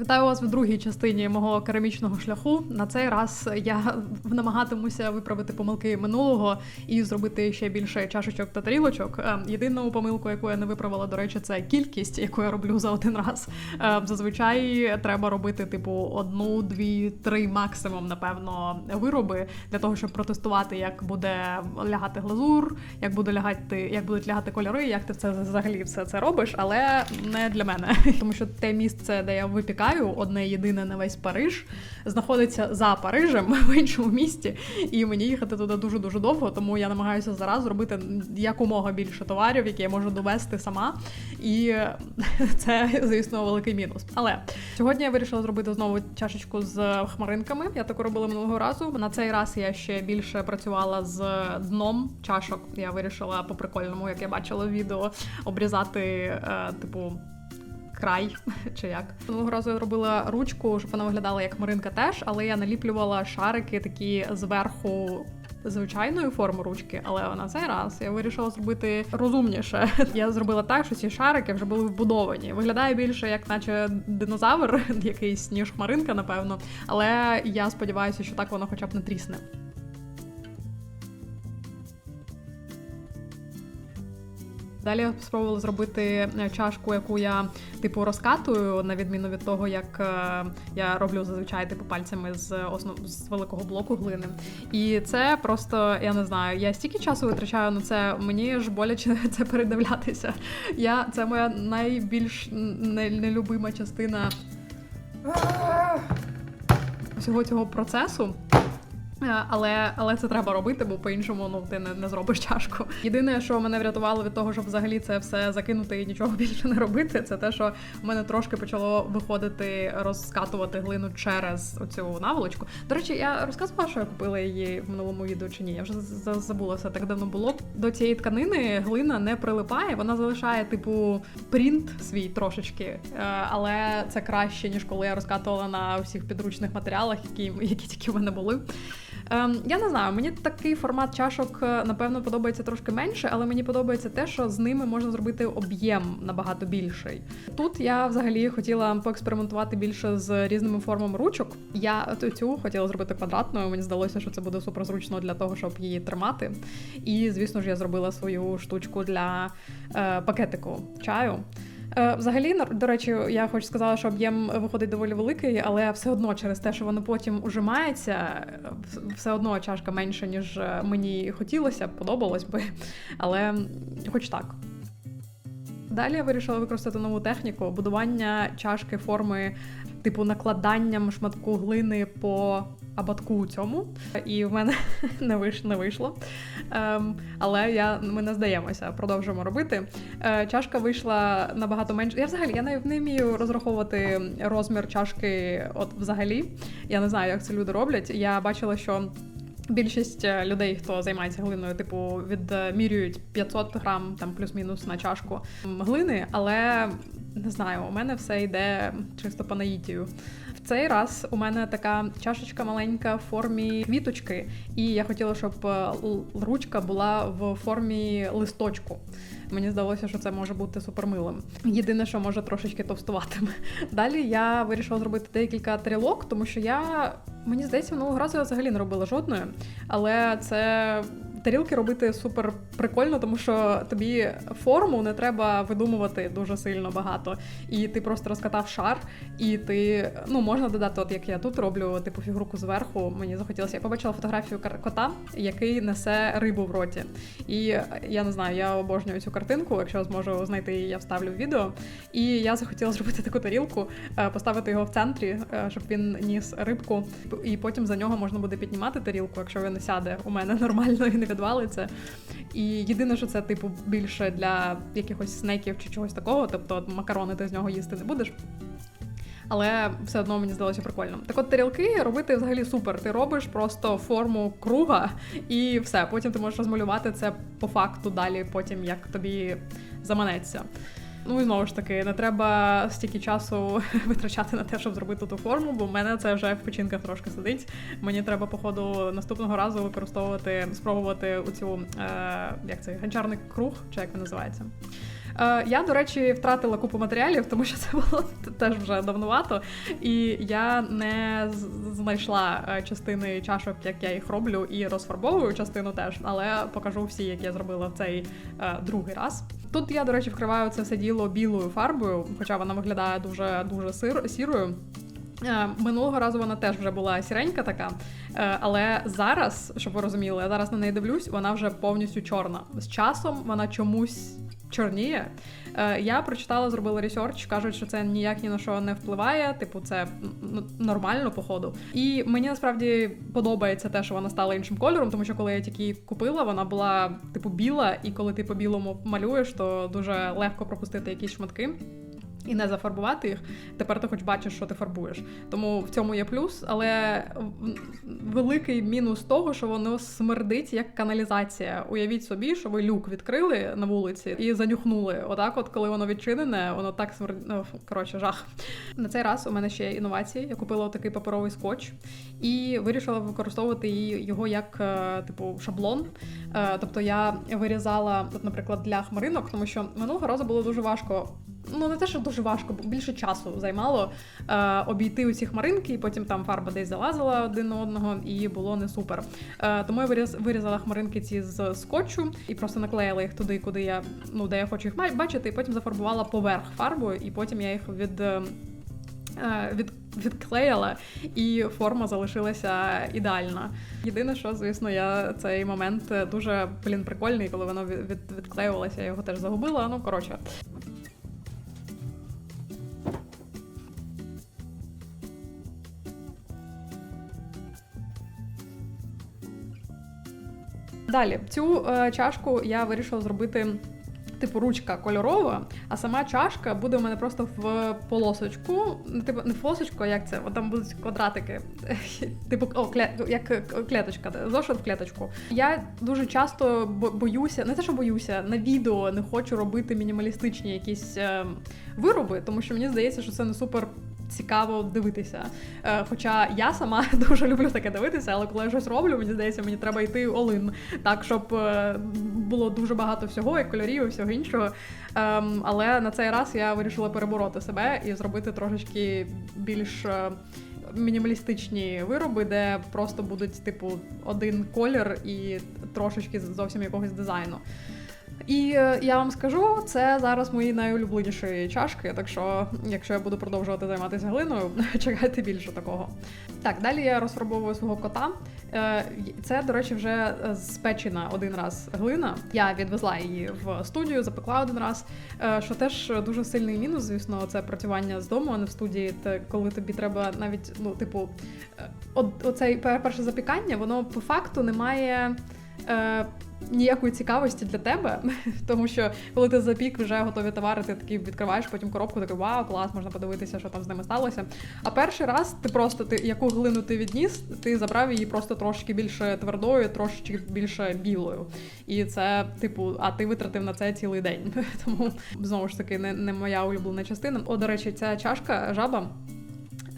Вітаю вас в другій частині мого керамічного шляху. На цей раз я намагатимуся виправити помилки минулого і зробити ще більше чашечок та тарілочок. Е, Єдину помилку, яку я не виправила, до речі, це кількість, яку я роблю за один раз. Е, Зазвичай треба робити типу одну, дві, три максимум, напевно, вироби для того, щоб протестувати, як буде лягати глазур, як буде лягати, як будуть лягати кольори, як ти це взагалі все це робиш, але не для мене, тому що те місце, де я випікаю, одне єдине на весь Париж, знаходиться за Парижем в іншому місті, і мені їхати туди дуже дуже довго. Тому я намагаюся зараз зробити якомога більше товарів, які я можу довести сама. І це, звісно, великий мінус. Але сьогодні я вирішила зробити знову чашечку з хмаринками. Я таку робила минулого разу. На цей раз я ще більше працювала з дном чашок. Я вирішила по прикольному, як я бачила в відео, обрізати, е, типу. Край чи як минулого разу я робила ручку, щоб вона виглядала як маринка теж, але я наліплювала шарики такі зверху. Звичайної форми ручки, але на цей раз я вирішила зробити розумніше. Я зробила так, що ці шарики вже були вбудовані. Виглядає більше як, наче динозавр, якийсь ніж хмаринка, напевно. Але я сподіваюся, що так воно хоча б не трісне. Далі я спробувала зробити е, чашку, яку я типу розкатую, на відміну від того, як е, я роблю зазвичай типу пальцями з основ з великого блоку глини. І це просто я не знаю. Я стільки часу витрачаю на це. Мені ж боляче це передивлятися. Я це моя найбільш нелюбима частина всього цього процесу. Е, Але, але це треба робити, бо по-іншому ну ти не, не зробиш чашку. Єдине, що мене врятувало від того, щоб взагалі це все закинути і нічого більше не робити, це те, що в мене трошки почало виходити розкатувати глину через оцю наволочку. До речі, я розказувала, що я купила її в минулому відео чи ні. Я вже забула все так давно було. До цієї тканини глина не прилипає, вона залишає типу принт свій трошечки, Е, але це краще ніж коли я розкатувала на всіх підручних матеріалах, які, які тільки в мене були. Ем, я не знаю, мені такий формат чашок, е, напевно, подобається трошки менше, але мені подобається те, що з ними можна зробити об'єм набагато більший. Тут я взагалі хотіла поекспериментувати більше з різними формами ручок. Я цю- хотіла зробити квадратною. Мені здалося, що це буде суперзручно для того, щоб її тримати. І звісно ж, я зробила свою штучку для е, пакетику чаю. Е, Взагалі, до речі, я хочу сказала, що об'єм виходить доволі великий, але все одно через те, що воно потім ужимається, все одно чашка менша, ніж е, мені хотілося, подобалось би. Але хоч так. Далі я вирішила використати нову техніку будування чашки форми, типу накладанням шматку глини по абатку цьому. І в мене не виш- не вийшло. Ем, але я, ми не здаємося, продовжуємо робити. Е, чашка вийшла набагато менше. Я взагалі я не, не вмію розраховувати розмір чашки. От взагалі. Я не знаю, як це люди роблять. Я бачила, що. Більшість е, людей, хто займається глиною, типу, відмірюють 500 грам там плюс-мінус на чашку глини, але не знаю, у мене все йде чисто по наїтію. Цей раз у мене така чашечка маленька в формі квіточки, і я хотіла, щоб е, ручка була в формі листочку. Мені здалося, що це може бути супермилим. Єдине, що може трошечки товстуватиме. Далі я вирішила зробити декілька тарілок, тому що я мені здається, минулого разу я взагалі не робила жодної, але це. Тарілки робити супер прикольно, тому що тобі форму не треба видумувати дуже сильно багато. І ти просто розкатав шар, і ти ну можна додати, от як я тут роблю, типу фігурку зверху. Мені захотілося. Я побачила фотографію кота, який несе рибу в роті. І я не знаю, я обожнюю цю картинку. Якщо зможу знайти її, я вставлю в відео. І я захотіла зробити таку тарілку, е, поставити його в центрі, е, щоб він ніс рибку, і потім за нього можна буде піднімати тарілку, якщо він сяде у мене нормально і не відвалиться. І єдине, що це типу більше для якихось снеків чи чогось такого, тобто макарони ти з нього їсти не будеш. Але все одно мені здалося прикольно. Так от тарілки робити взагалі супер. Ти робиш просто форму круга і все. Потім ти можеш розмалювати це по факту далі, потім як тобі заманеться. Ну і знову ж таки, не треба стільки часу витрачати на те, щоб зробити ту форму, бо в мене це вже в печінках трошки сидить. Мені треба, походу, наступного разу використовувати, спробувати оцю, е, як це, гончарний круг, чи як він називається. Е, Я, до речі, втратила купу матеріалів, тому що це було теж вже давнувато, і я не знайшла е, частини чашок, як я їх роблю, і розфарбовую частину теж, але покажу всі, які я зробила в цей е, другий раз. Тут я, до речі, вкриваю це все діло білою фарбою, хоча вона виглядає дуже дуже сірою. Минулого разу вона теж вже була сіренька така, але зараз, щоб ви розуміли, я зараз на неї дивлюсь, вона вже повністю чорна. З часом вона чомусь чорніє. Е, Я прочитала, зробила ресерч, кажуть, що це ніяк ні на що не впливає. Типу, це нормально, походу. І мені насправді подобається те, що вона стала іншим кольором, тому що коли я тільки її купила, вона була типу біла, і коли ти по білому малюєш, то дуже легко пропустити якісь шматки. І не зафарбувати їх, тепер ти хоч бачиш, що ти фарбуєш. Тому в цьому є плюс, але великий мінус того, що воно смердить як каналізація. Уявіть собі, що ви люк відкрили на вулиці і занюхнули. Отак, от коли воно відчинене, воно так смердить. Ну, коротше, жах. На цей раз у мене ще є інновації. Я купила такий паперовий скотч і вирішила використовувати його як е, типу шаблон. Е, Тобто я вирізала, наприклад, для хмаринок, тому що минулого разу було дуже важко. Ну, не те, що дуже важко, бо більше часу займало е, обійти усі хмаринки, і потім там фарба десь залазила один на одного, і було не супер. Е, тому я виріз, вирізала хмаринки ці з скотчу і просто наклеїла їх туди, куди я ну де я хочу їх бачити, і потім зафарбувала поверх фарбою, і потім я їх від. е, е, Від, відклеїла, і форма залишилася ідеальна. Єдине, що, звісно, я цей момент дуже блін прикольний, коли воно від, від, відклеювалося, я його теж загубила. Ну, коротше. Далі, цю е, чашку я вирішила зробити. Типу ручка кольорова, а сама чашка буде у мене просто в полосочку. Типу, не в полосочку, а як це? От там будуть квадратики. Типу, о, кле, як клеточка, зошит в клеточку. Я дуже часто боюся, не те, що боюся, на відео не хочу робити мінімалістичні якісь е, вироби, тому що мені здається, що це не супер цікаво дивитися. Е, хоча я сама дуже люблю таке дивитися, але коли я щось роблю, мені здається, мені треба йти олин, так щоб е, було дуже багато всього, і кольорів, і всього іншого. Ем, але на цей раз я вирішила перебороти себе і зробити трошечки більш. е, Мінімалістичні вироби, де просто будуть, типу, один колір і трошечки зовсім якогось дизайну. І е, я вам скажу, це зараз мої найулюбленіші чашки. Так що, якщо я буду продовжувати займатися глиною, чекайте більше такого. Так, далі я розфарбовую свого кота. Е, Це, до речі, вже е, спечена один раз глина. Я відвезла її в студію, запекла один раз. Що теж дуже сильний мінус, звісно, це працювання з дому, а не в студії. Те, коли тобі треба навіть, ну, типу, оцей перше запікання, воно по факту не має. Ніякої цікавості для тебе, тому що коли ти запік вже готові товари, ти такий відкриваєш потім коробку, такий вау, клас, можна подивитися, що там з ними сталося. А перший раз ти просто ти яку глину ти відніс, ти забрав її просто трошки більше твердою, трошечки більше білою. І це, типу, а ти витратив на це цілий день. Тому знову ж таки не, не моя улюблена частина. О, до речі, ця чашка жаба.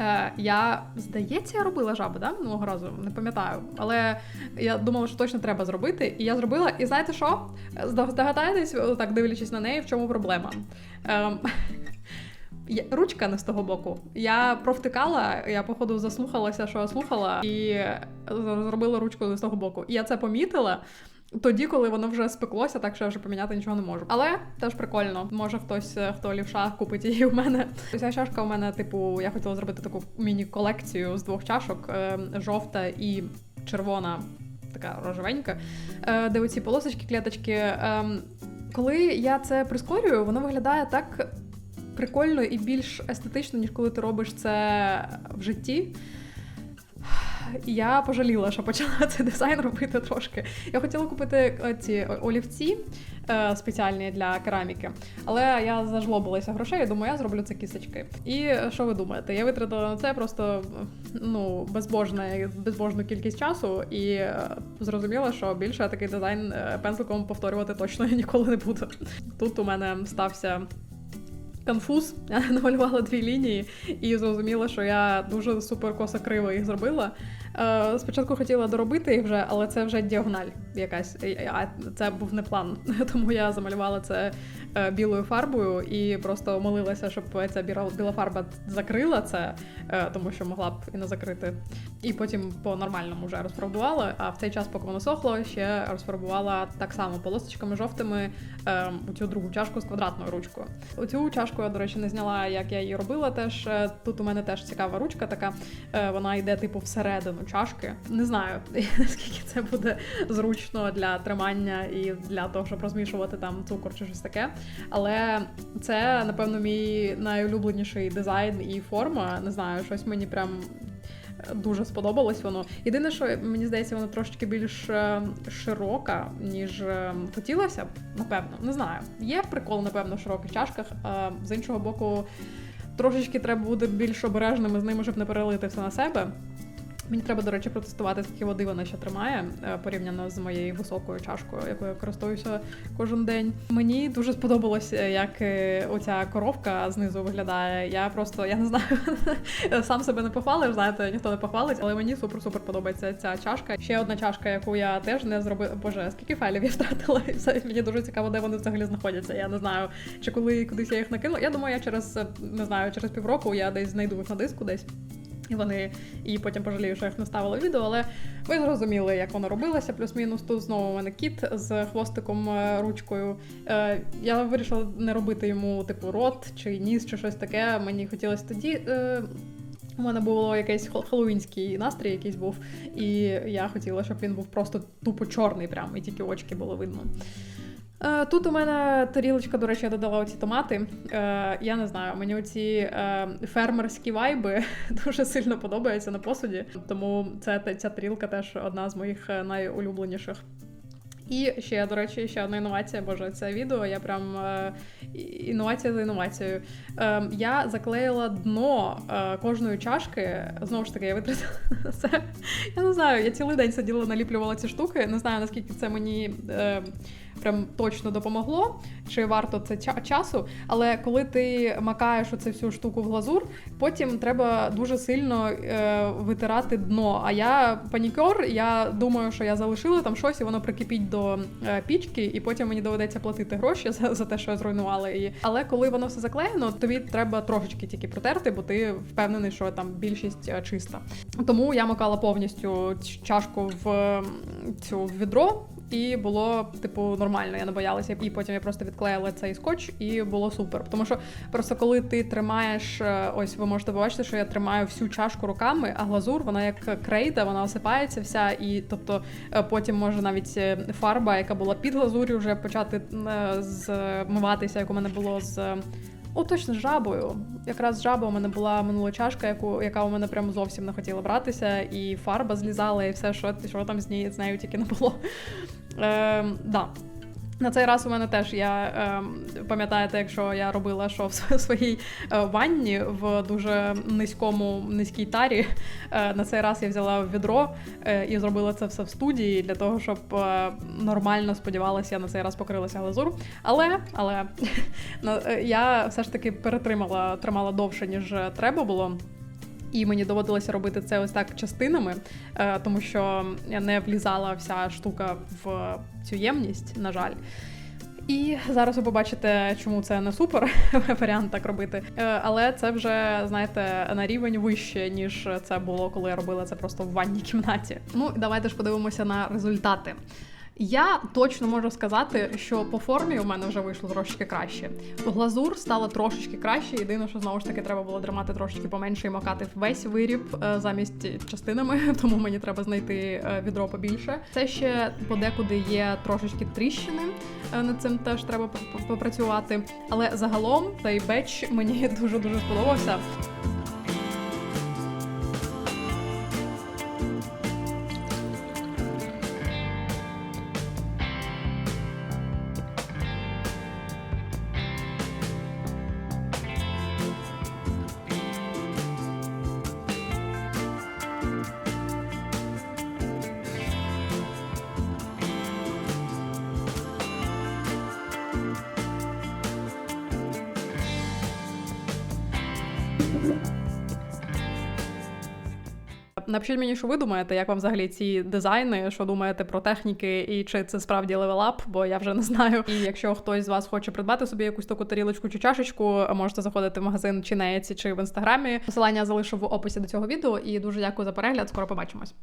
Е, я, здається, я робила жабу, да? минулого разу, не пам'ятаю. Але я думала, що точно треба зробити. І я зробила. І знаєте що? Здо- Здогадаєтесь, так дивлячись на неї, в чому проблема. Ем, Ручка не з того боку. Я провтикала, я, походу, заслухалася, що я слухала, і зробила ручку не з того боку. І я це помітила. Тоді, коли воно вже спеклося, так що я вже поміняти нічого не можу. Але теж прикольно. Може хтось, е, хто лівша, купить її у мене. Ця чашка у мене, типу, я хотіла зробити таку міні-колекцію з двох чашок: е, жовта і червона, така рожевенька, е, де оці полосочки, клеточки. Коли я це прискорюю, воно виглядає так прикольно і більш естетично, ніж коли ти робиш це в житті. Я пожаліла, що почала цей дизайн робити трошки. Я хотіла купити е, ці олівці е, спеціальні для кераміки, але я зажлобилася грошей, думаю, я зроблю це кісточки. І е, що ви думаєте? Я витратила на це просто ну, безбожне, безбожну кількість часу і зрозуміла, що більше я такий дизайн пензликом повторювати точно ніколи не буду. Тут у мене стався конфуз. Я намалювала дві лінії і зрозуміла, що я дуже супер косо криво їх зробила. Е, Спочатку хотіла доробити їх вже, але це вже діагональ якась. А це був не план. Тому я замалювала це е, білою фарбою і просто молилася, щоб ця біла, фарба закрила це, е, тому що могла б і не закрити. І потім по нормальному вже розфарбувала. А в цей час, поки воно сохло, ще розфарбувала так само полосочками жовтими у цю другу чашку з квадратною ручкою. Оцю чашку я, до речі, не зняла, як я її робила. Теж тут у мене теж цікава ручка така. Вона йде типу всередину чашки. Не знаю наскільки це буде зручно для тримання і для того, щоб розмішувати там цукор чи щось таке. Але це, напевно, мій найулюбленіший дизайн і форма. Не знаю, щось мені прям. Дуже сподобалось воно. Єдине, що мені здається, воно трошки більш е, широка, ніж е, хотілося б, напевно. Не знаю. Є прикол, напевно, в широких чашках. З іншого боку, трошечки треба бути більш обережними з ними, щоб не перелити все на себе. Мені треба, до речі, протестувати, скільки води вона ще тримає е, порівняно з моєю високою чашкою, якою я користуюся кожен день. Мені дуже сподобалося, як е, оця коробка знизу виглядає. Я просто я не знаю, сам себе не похвалиш, знаєте, ніхто не похвалить, але мені супер-супер подобається ця чашка. Ще одна чашка, яку я теж не зробила. Боже, скільки файлів я втратила, і мені дуже цікаво, де вони взагалі знаходяться. Я не знаю, чи коли кудись я їх накинула. Я думаю, я через не знаю, через півроку я десь знайду їх на диску десь. І вони і потім пожалію, що я їх не ставила відео, але ви зрозуміли, як воно робилося. Плюс-мінус тут знову у мене кіт з хвостиком е, ручкою. Е, Я вирішила не робити йому типу рот чи ніс, чи щось таке. Мені хотілося тоді. Е, у мене було якийсь хеллоуінський настрій, якийсь був, і я хотіла, щоб він був просто тупо чорний, прям, і тільки очки було видно. Е, тут у мене тарілочка, до речі, я додала оці томати. Е, я не знаю, мені оці е, фермерські вайби дуже сильно подобаються на посуді, тому це ця тарілка теж одна з моїх найулюбленіших. І ще, до речі, ще одна інновація, боже, це відео. Я прям е, інновація за інновацією. Е, я заклеїла дно е, кожної чашки. Знову ж таки, я витратила на це. Я не знаю, я цілий день сиділа, наліплювала ці штуки. Не знаю, наскільки це мені. Е, прям точно допомогло, чи варто це часу. Але коли ти макаєш оцю всю штуку в глазур, потім треба дуже сильно е, витирати дно. А я панікер, я думаю, що я залишила там щось, і воно прикипіть до е, пічки, і потім мені доведеться платити гроші за, за те, що я зруйнувала її. Але коли воно все заклеєно, тобі треба трошечки тільки протерти, бо ти впевнений, що там більшість е, чиста. Тому я макала повністю чашку в цю відро. І було типу нормально, я не боялася. І потім я просто відклеїла цей скотч, і було супер. Тому що просто коли ти тримаєш, е, ось ви можете побачити, що я тримаю всю чашку руками, а глазур, вона як крейда, вона осипається вся, і тобто е, потім може навіть е, фарба, яка була під глазур'ю, вже почати змиватися, як у мене було з. О, точно, з жабою. Якраз жаба у мене була минула чашка, яку, яка у мене прямо зовсім не хотіла братися, і фарба злізала, і все, що що там з нею, з нею тільки не було. Е, да. На цей раз у мене теж я е, пам'ятаєте, якщо я робила що в своїй е, ванні в дуже низькому низькій тарі. Е, на цей раз я взяла відро е, і зробила це все в студії для того, щоб нормально сподівалася, на цей раз покрилася глазур. Але але я все ж таки перетримала тримала довше ніж треба було. І мені доводилося робити це ось так частинами, е, тому що не влізала вся штука в цю ємність, на жаль. І зараз ви побачите, чому це не супер варіант так робити. Е, але це вже, знаєте, на рівень вище, ніж це було, коли я робила це просто в ванній кімнаті. Ну, давайте ж подивимося на результати. Я точно можу сказати, що по формі у мене вже вийшло трошечки краще. Глазур стала трошечки краще. Єдине, що знову ж таки треба було тримати трошечки поменше і макати весь виріб е, замість частинами, тому мені треба знайти е, відро побільше. Це ще подекуди є трошечки тріщини. Е, над цим теж треба попрацювати. Але загалом цей беч мені дуже дуже сподобався. Напишіть мені, що ви думаєте, як вам взагалі ці дизайни, що думаєте про техніки, і чи це справді левелап, бо я вже не знаю. І якщо хтось з вас хоче придбати собі якусь таку тарілочку чи чашечку, можете заходити в магазин чи на чи в інстаграмі. Посилання залишу в описі до цього відео. І дуже дякую за перегляд. Скоро побачимось.